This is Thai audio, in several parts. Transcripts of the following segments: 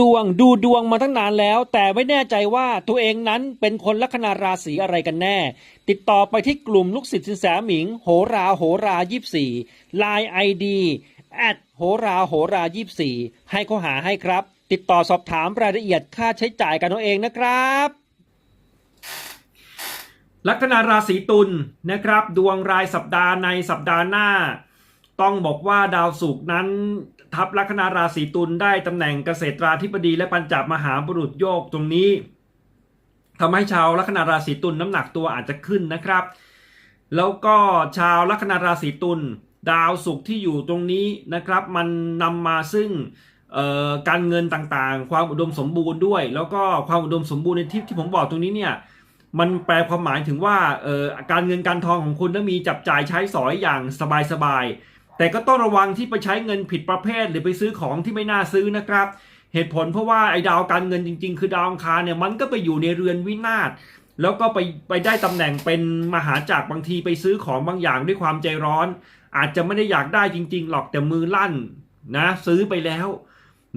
ดวงดูดวงมาตั้งนานแล้ว แต่ไม่แน่ใจว่าตัวเองนั้นเป็นคนลัคนาราศีอะไรกันแน่ ติดต่อไปที่กลุ่มลูกศิษย์สินแสหมิง โหราโหรายี่สี่ไลน์ไอดีแอดโหราโหรายี่สี่ให้เขาหาให้ครับ ติดต่อสอบถามรายละเอียดค่าใช้จ่ายกันเอาเองนะครับ ลัคนาราศีตุลนะครับ ดวงรายสัปดาห์ในสัปดาห์หน้า ต้องบอกว่าดาวศุกร์นั้น ทับลัคนาราศีตุลได้ตำแหน่งเกษตราธิบดีและปัญจมหาบุรุษโยกตรงนี้ทำให้ชาวลัคนาราศีตุลน้ำหนักตัวอาจจะขึ้นนะครับ แล้วก็ชาวลัคนาราศีตุลดาวศุกร์ที่อยู่ตรงนี้นะครับ มันนำมาซึ่งการเงินต่างๆ ความอุดมสมบูรณ์ด้วย แล้วก็ความอุดมสมบูรณ์ในที่ที่ผมบอกตรงนี้เนี่ยมันแปลความหมายถึงว่าการเงินการทองของคุณนั้นมีจับจ่ายใช้สอยอย่างสบายๆ แต่ก็ต้องระวังที่ไปใช้เงินผิดประเภทหรือไปซื้อของที่ไม่น่าซื้อนะครับ เหตุผลเพราะว่าไอ้ดาวการเงินจริง ๆ คือดาวอังคารเนี่ยมันก็ไปอยู่ในเรือนวินาศแล้วก็ไปไปได้ตำแหน่งเป็นมหาจักรบางทีไปซื้อของบางอย่างด้วยความใจร้อน อาจจะไม่ได้อยากได้จริง ๆ หรอกแต่มือลั่นนะซื้อไปแล้ว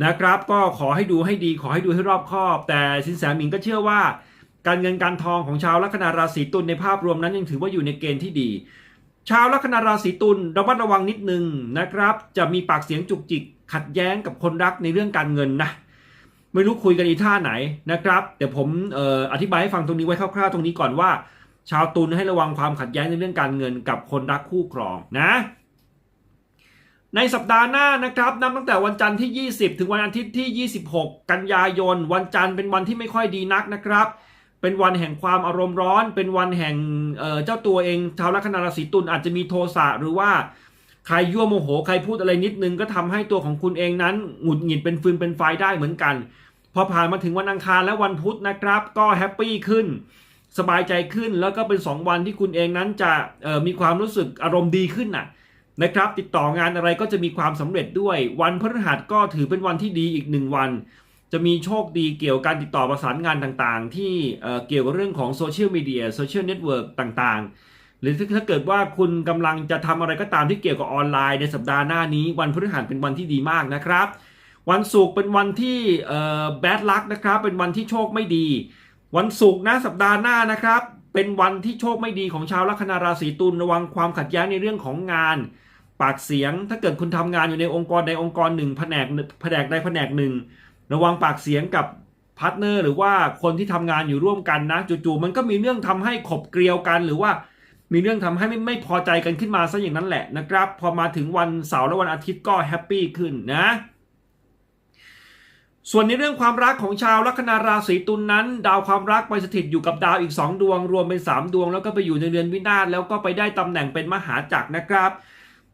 นะครับก็ขอให้ดูให้ดีขอให้ดูให้รอบคอบ แต่สินแสหมิงก็เชื่อว่า การเงินการทองของชาวลัคนาราศีตุลในภาพรวมนั้นยังถือว่าอยู่ในเกณฑ์ที่ดี ชาวลัคนาราศีตุลระมัดระวังนิดนึงนะครับ จะมีปากเสียงจุกจิก ขัดแย้งกับคนรักในเรื่องการเงินนะไม่รู้คุยกันอีท่าไหนนะครับเดี๋ยวผมอออธิบายให้ฟังตรงนี้ไว้คร่าวๆตรงนี้ก่อนว่า ชาวตุลให้ระวังความขัดแย้งในเรื่องการเงินกับคนรักคู่ครองนะ ในสัปดาห์หน้านะครับนับตั้งแต่วันจันทร์ที่ 20 ถึงวันอาทิตย์ที่ 26 กันยายน วันจันทร์เป็นวันที่ไม่ค่อยดีนักนะครับ เป็นวันแห่งความอารมณ์ร้อน เป็นวันแห่งเจ้าตัวเองชาวลัคนาราศีตุลอาจจะมีโทสะหรือว่าใครยั่วโมโหใครพูดอะไรนิดนึงก็ทำให้ตัวของคุณเองนั้นหงุดหงิดเป็นฟืนเป็นไฟได้เหมือนกัน พอผ่านมาถึงวันอังคารและวันพุธนะครับ ก็แฮปปี้ขึ้น สบายใจขึ้นแล้วก็เป็น 2 วันที่คุณเองนั้นจะมีความรู้สึกอารมณ์ดีขึ้นน่ะนะครับ ติดต่องานอะไรก็จะมีความสำเร็จด้วย วันพฤหัสก็ถือเป็นวันที่ดีอีกหนึ่งวัน จะมีโชคดีเกี่ยวกับการติดต่อประสานงานต่างๆ ที่เกี่ยวกับเรื่องของโซเชียลมีเดียโซเชียลเน็ตเวิร์กต่างๆ หรือถ้าเกิดว่าคุณกำลังจะทำอะไรก็ตามที่เกี่ยวกับออนไลน์ในสัปดาห์หน้านี้ วันพฤหัสเป็นวันที่ดีมากนะครับ วันศุกร์เป็นวันที่เอ่อแบดลักนะครับ เป็นวันที่โชคไม่ดี วันศุกร์นะสัปดาห์หน้านะครับ เป็นวันที่โชคไม่ดีของชาวลัคนาราศีตุลระวังความขัดแย้งในเรื่องของงานปากเสียง ถ้าเกิดคุณทำงานอยู่ในองค์กรใดองค์กรหนึ่งแผนกแผนกใดแผนกหนึ่ง ระวังปากเสียงกับพาร์ทเนอร์หรือว่าคนที่ทำงานอยู่ร่วมกันนะจู่ๆมันก็มีเรื่องทำให้ขบเกลียวกันหรือว่ามีเรื่องทำให้ไม่ไม่พอใจกันขึ้นมาซะอย่างนั้นแหละนะครับ พอมาถึงวันเสาร์และวันอาทิตย์ก็แฮปปี้ขึ้นนะส่วนในเรื่องความรักของชาวลัคนาราศีตุลนนั้น ดาวความรักไปสถิตอยู่กับดาวอีก 2 ดวง รวมเป็น 3 ดวง แล้วก็ไปอยู่ในเรือนวินาศแล้วก็ไปได้ตำแหน่งเป็นมหาจักรนะครับ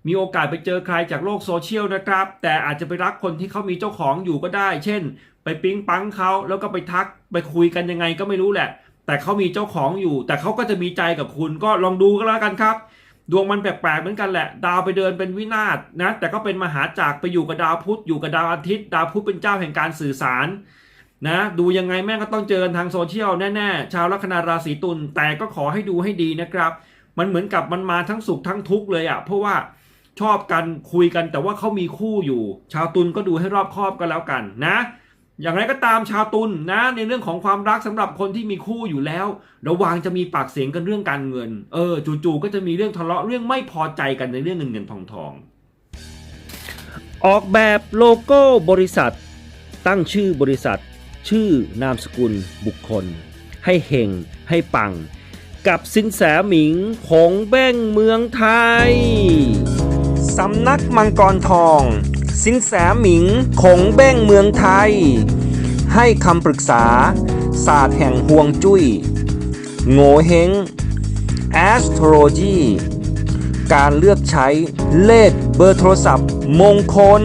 มีโอกาสไปเจอใครจากโลกโซเชียลนะครับ แต่อาจจะไปรักคนที่เขามีเจ้าของอยู่ก็ได้ เช่น ไปปิ๊งปังเขาแล้วก็ไปทักไปคุยกันยังไงก็ไม่รู้แหละ แต่เขามีเจ้าของอยู่ แต่เขาก็จะมีใจกับคุณก็ลองดูก็แล้วกันครับ ดวงมันแปลกๆเหมือนกันแหละ ดาวไปเดินเป็นวินาศนะ แต่ก็เป็นมหาจักรไปอยู่กับดาวพุธอยู่กับดาวอาทิตย์ ดาวพุธเป็นเจ้าแห่งการสื่อสารนะดูยังไงแม่ก็ต้องเจอกันทางโซเชียลแน่ๆ ชาวลัคนาราศีตุลแต่ก็ขอให้ดูให้ดีนะครับ มันเหมือนกับมันมาทั้งสุขทั้งทุกข์เลยอะ่ะเพราะว่า ชอบกันคุยกันแต่ว่าเขามีคู่อยู่ ชาวตุลก็ดูให้รอบคอบกันแล้วกันนะ อย่างไรก็ตามชาวตุลนะในเรื่องของความรักสำหรับคนที่มีคู่อยู่แล้ว ระวังจะมีปากเสียงกันเรื่องการเงิน เออจู่ๆก็จะมีเรื่องทะเลาะเรื่องไม่พอใจกันในเรื่องเงินเงินทองทองออกแบบโลโก้บริษัท ตั้งชื่อบริษัท ชื่อนามสกุลบุคคล ให้เฮงให้ปัง กับสินแสหมิงของแบ้งเมืองไทย สำนักมังกรทอง สินแสหมิงคงเบ้งเมืองไทย ให้คำปรึกษา ศาสตร์แห่งห่วงจุย้ย โงเฮง astrology การเลือกใช้เลขเบอร์โทรศัพท์มงคล